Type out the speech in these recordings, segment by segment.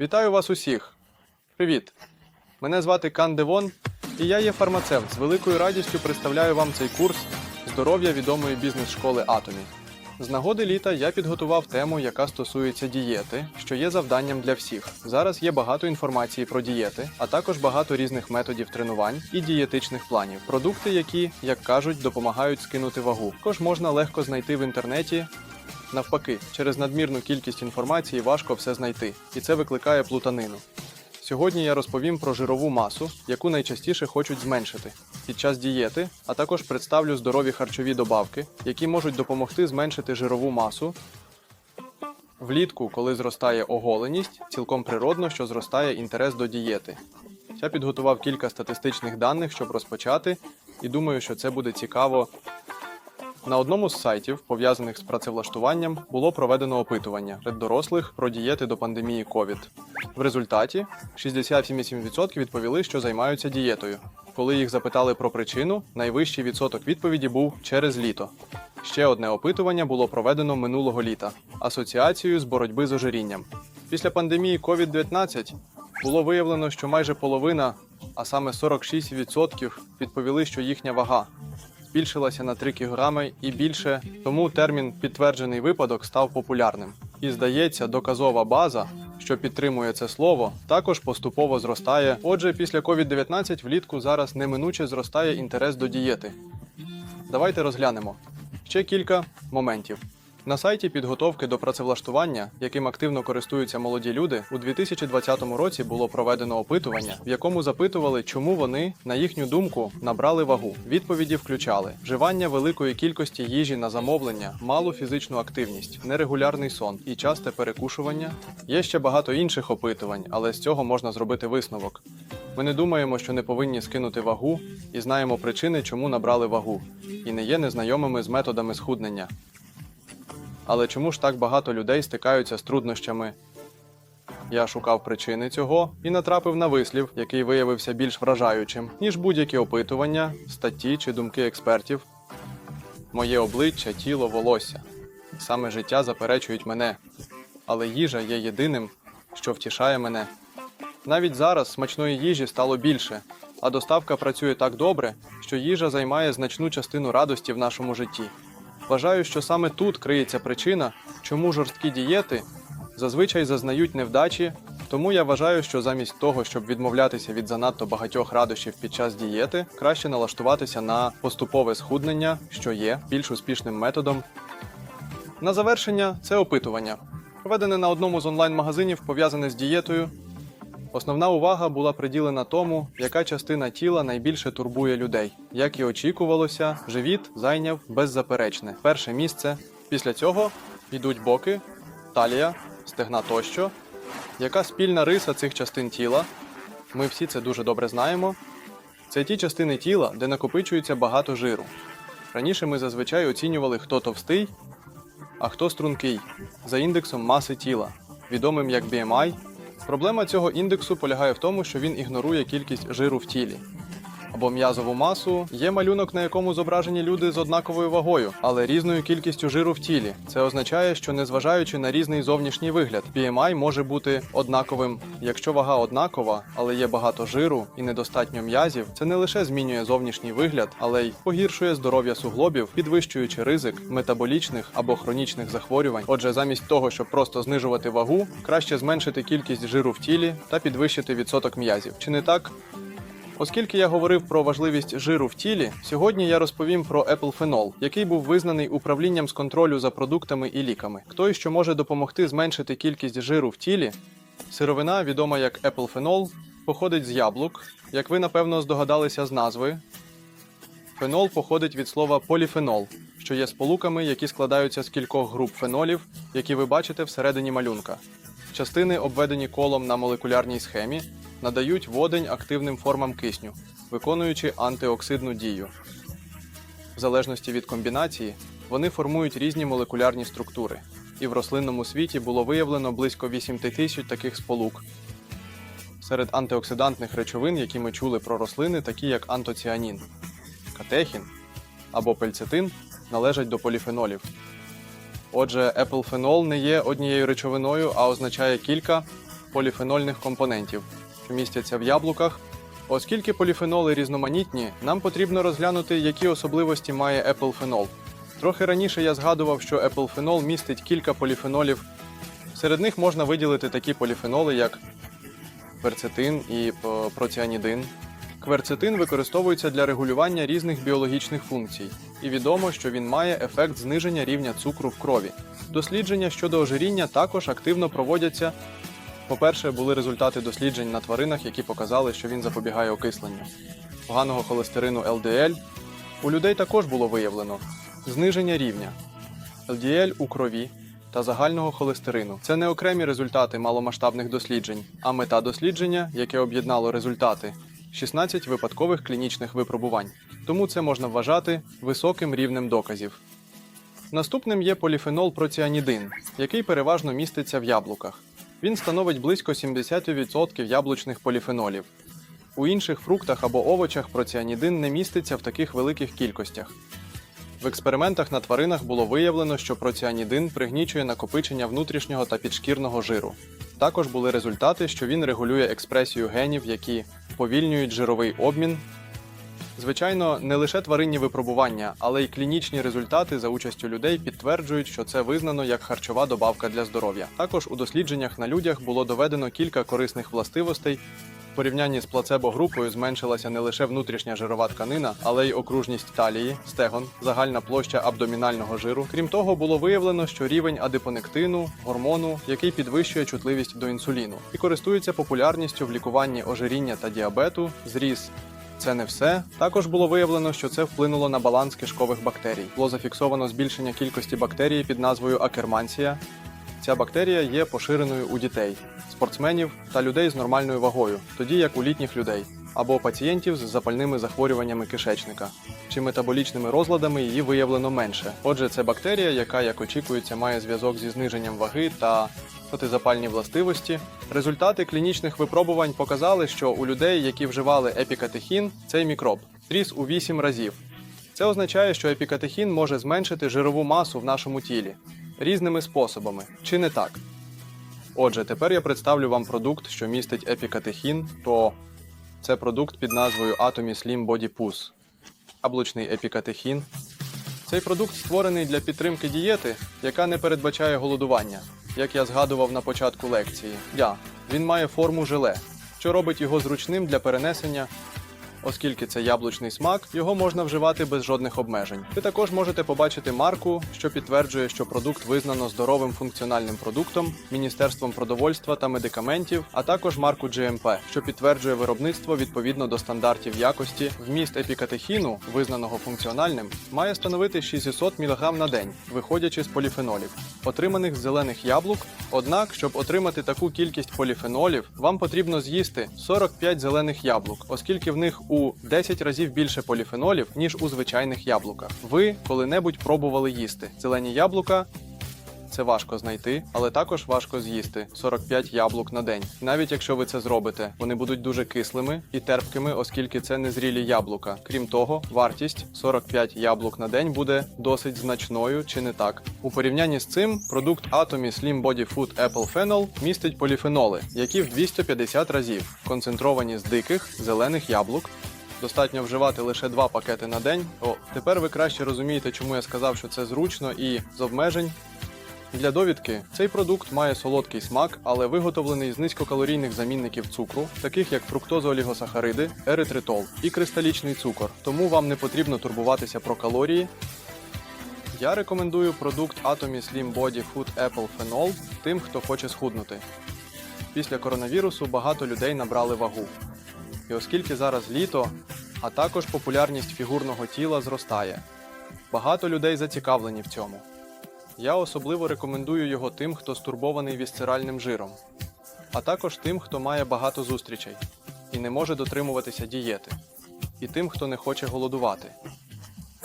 Вітаю вас усіх! Привіт! Мене звати Кан Девон, і я є фармацевт. З великою радістю представляю вам цей курс здоров'я відомої бізнес-школи Атомі. З нагоди літа я підготував тему, яка стосується дієти, що є завданням для всіх. Зараз є багато інформації про дієти, а також багато різних методів тренувань і дієтичних планів. Продукти, які, як кажуть, допомагають скинути вагу. Також можна легко знайти в інтернеті Навпаки, через надмірну кількість інформації важко все знайти, і це викликає плутанину. Сьогодні я розповім про жирову масу, яку найчастіше хочуть зменшити під час дієти, а також представлю здорові харчові добавки, які можуть допомогти зменшити жирову масу. Влітку, коли зростає оголеність, цілком природно, що зростає інтерес до дієти. Я підготував кілька статистичних даних, щоб розпочати, і думаю, що це буде цікаво на одному з сайтів, пов'язаних з працевлаштуванням, було проведено опитування серед дорослих про дієти до пандемії COVID. В результаті 67% відповіли, що займаються дієтою. Коли їх запитали про причину, найвищий відсоток відповіді був через літо. Ще одне опитування було проведено минулого літа асоціацією з боротьби з ожирінням. Після пандемії COVID-19 було виявлено, що майже половина, а саме 46% відповіли, що їхня вага збільшилася на 3 кг і більше, тому термін підтверджений випадок став популярним. І здається, доказова база, що підтримує це слово, також поступово зростає. Отже, після COVID-19 влітку зараз неминуче зростає інтерес до дієти. Давайте розглянемо ще кілька моментів. На сайті підготовки до працевлаштування, яким активно користуються молоді люди, у 2020 році було проведено опитування, в якому запитували, чому вони, на їхню думку, набрали вагу. Відповіді включали вживання великої кількості їжі на замовлення, малу фізичну активність, нерегулярний сон і часте перекушування. Є ще багато інших опитувань, але з цього можна зробити висновок. Ми не думаємо, що не повинні скинути вагу, і знаємо причини, чому набрали вагу, і не є незнайомими з методами схуднення. Але чому ж так багато людей стикаються з труднощами? Я шукав причини цього і натрапив на вислів, який виявився більш вражаючим, ніж будь-які опитування, статті чи думки експертів. Моє обличчя, тіло, волосся. Саме життя заперечують мене, але їжа є єдиним, що втішає мене. Навіть зараз смачної їжі стало більше, а доставка працює так добре, що їжа займає значну частину радості в нашому житті. Вважаю, що саме тут криється причина, чому жорсткі дієти зазвичай зазнають невдачі. Тому я вважаю, що замість того, щоб відмовлятися від занадто багатьох радощів під час дієти, краще налаштуватися на поступове схуднення, що є більш успішним методом. На завершення це опитування, проведене на одному з онлайн-магазинів, пов'язане з дієтою. Основна увага була приділена тому, яка частина тіла найбільше турбує людей. Як і очікувалося, живіт зайняв беззаперечне перше місце. Після цього йдуть боки, талія, стегна тощо. Яка спільна риса цих частин тіла? Ми всі це дуже добре знаємо. Це ті частини тіла, де накопичується багато жиру. Раніше ми зазвичай оцінювали, хто товстий, а хто стрункий за індексом маси тіла, відомим як BMI. Проблема цього індексу полягає в тому, що він ігнорує кількість жиру в тілі. Або м'язову масу є малюнок, на якому зображені люди з однаковою вагою, але різною кількістю жиру в тілі. Це означає, що незважаючи на різний зовнішній вигляд, BMI може бути однаковим. Якщо вага однакова, але є багато жиру і недостатньо м'язів, це не лише змінює зовнішній вигляд, але й погіршує здоров'я суглобів, підвищуючи ризик метаболічних або хронічних захворювань. Отже, замість того, щоб просто знижувати вагу, краще зменшити кількість жиру в тілі та підвищити відсоток м'язів. Чи не так? Оскільки я говорив про важливість жиру в тілі, сьогодні я розповім про епилфенол, який був визнаний управлінням з контролю за продуктами і ліками. Хто і що може допомогти зменшити кількість жиру в тілі? Сировина, відома як епилфенол, походить з яблук. Як ви напевно здогадалися з назви, фенол походить від слова поліфенол, що є сполуками, які складаються з кількох груп фенолів, які ви бачите всередині малюнка. Частини, обведені колом на молекулярній схемі, надають водень активним формам кисню, виконуючи антиоксидну дію. В залежності від комбінації, вони формують різні молекулярні структури, і в рослинному світі було виявлено близько 8 тисяч таких сполук. Серед антиоксидантних речовин, які ми чули про рослини, такі як антоціанін, катехін або пельцетин, належать до поліфенолів. Отже, епилфенол не є однією речовиною, а означає кілька поліфенольних компонентів, що містяться в яблуках. Оскільки поліфеноли різноманітні, нам потрібно розглянути, які особливості має епилфенол. Трохи раніше я згадував, що епилфенол містить кілька поліфенолів. Серед них можна виділити такі поліфеноли, як кверцетин і е, проціанідин. Кверцетин використовується для регулювання різних біологічних функцій, і відомо, що він має ефект зниження рівня цукру в крові. Дослідження щодо ожиріння також активно проводяться. По-перше, були результати досліджень на тваринах, які показали, що він запобігає окисленню. Поганого холестерину LDL у людей також було виявлено зниження рівня LDL у крові та загального холестерину. Це не окремі результати маломасштабних досліджень, а мета дослідження, яке об'єднало результати 16 випадкових клінічних випробувань. Тому це можна вважати високим рівнем доказів. Наступним є поліфенол проціанідин, який переважно міститься в яблуках. Він становить близько 70% яблучних поліфенолів. У інших фруктах або овочах проціанідин не міститься в таких великих кількостях. В експериментах на тваринах було виявлено, що проціанідин пригнічує накопичення внутрішнього та підшкірного жиру. Також були результати, що він регулює експресію генів, які повільнюють жировий обмін. Звичайно, не лише тваринні випробування, але й клінічні результати за участю людей підтверджують, що це визнано як харчова добавка для здоров'я. Також у дослідженнях на людях було доведено кілька корисних властивостей. В порівнянні з плацебо-групою зменшилася не лише внутрішня жирова тканина, але й окружність талії, стегон, загальна площа абдомінального жиру. Крім того, було виявлено, що рівень адипонектину, гормону, який підвищує чутливість до інсуліну, і користується популярністю в лікуванні ожиріння та діабету, зріс. Це не все. Також було виявлено, що це вплинуло на баланс кишкових бактерій. Було зафіксовано збільшення кількості бактерій під назвою акерманція. Ця бактерія є поширеною у дітей, спортсменів та людей з нормальною вагою, тоді як у літніх людей, або пацієнтів з запальними захворюваннями кишечника. Чи метаболічними розладами її виявлено менше. Отже, це бактерія, яка, як очікується, має зв'язок зі зниженням ваги та протизапальні властивості. Результати клінічних випробувань показали, що у людей, які вживали епікатехін, цей мікроб ріс у 8 разів. Це означає, що епікатехін може зменшити жирову масу в нашому тілі різними способами, чи не так? Отже, тепер я представлю вам продукт, що містить епікатехін, то це продукт під назвою Atomy Slim Body Pus. Яблучний епікатехін. Цей продукт створений для підтримки дієти, яка не передбачає голодування, як я згадував на початку лекції. Я. Він має форму желе, що робить його зручним для перенесення. Оскільки це яблучний смак, його можна вживати без жодних обмежень. Ви також можете побачити марку, що підтверджує, що продукт визнано здоровим функціональним продуктом Міністерством продовольства та медикаментів, а також марку GMP, що підтверджує виробництво відповідно до стандартів якості. Вміст епікатехіну, визнаного функціональним, має становити 600 мг на день, виходячи з поліфенолів, отриманих з зелених яблук. Однак, щоб отримати таку кількість поліфенолів, вам потрібно з'їсти 45 зелених яблук, оскільки в них у 10 разів більше поліфенолів, ніж у звичайних яблуках. Ви коли-небудь пробували їсти зелені яблука. Це важко знайти, але також важко з'їсти 45 яблук на день. Навіть якщо ви це зробите, вони будуть дуже кислими і терпкими, оскільки це незрілі яблука. Крім того, вартість 45 яблук на день буде досить значною, чи не так. У порівнянні з цим продукт Atomy Slim Body Food Apple Phenol містить поліфеноли, які в 250 разів концентровані з диких зелених яблук. Достатньо вживати лише два пакети на день. О, тепер ви краще розумієте, чому я сказав, що це зручно і з обмежень. Для довідки цей продукт має солодкий смак, але виготовлений з низькокалорійних замінників цукру, таких як фруктозоолігосахариди, еритритол і кристалічний цукор. Тому вам не потрібно турбуватися про калорії. Я рекомендую продукт Atomy Slim Body Food Apple Phenol тим, хто хоче схуднути. Після коронавірусу багато людей набрали вагу. І оскільки зараз літо, а також популярність фігурного тіла зростає, багато людей зацікавлені в цьому. Я особливо рекомендую його тим, хто стурбований вісцеральним жиром, а також тим, хто має багато зустрічей і не може дотримуватися дієти, і тим, хто не хоче голодувати.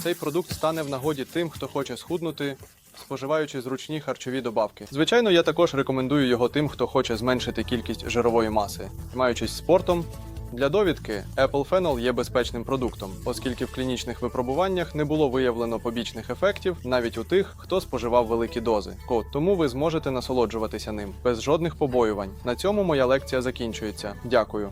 Цей продукт стане в нагоді тим, хто хоче схуднути, споживаючи зручні харчові добавки. Звичайно, я також рекомендую його тим, хто хоче зменшити кількість жирової маси, займаючись спортом Для довідки, Apple Phenol є безпечним продуктом, оскільки в клінічних випробуваннях не було виявлено побічних ефектів навіть у тих, хто споживав великі дози. Код, тому ви зможете насолоджуватися ним без жодних побоювань. На цьому моя лекція закінчується. Дякую.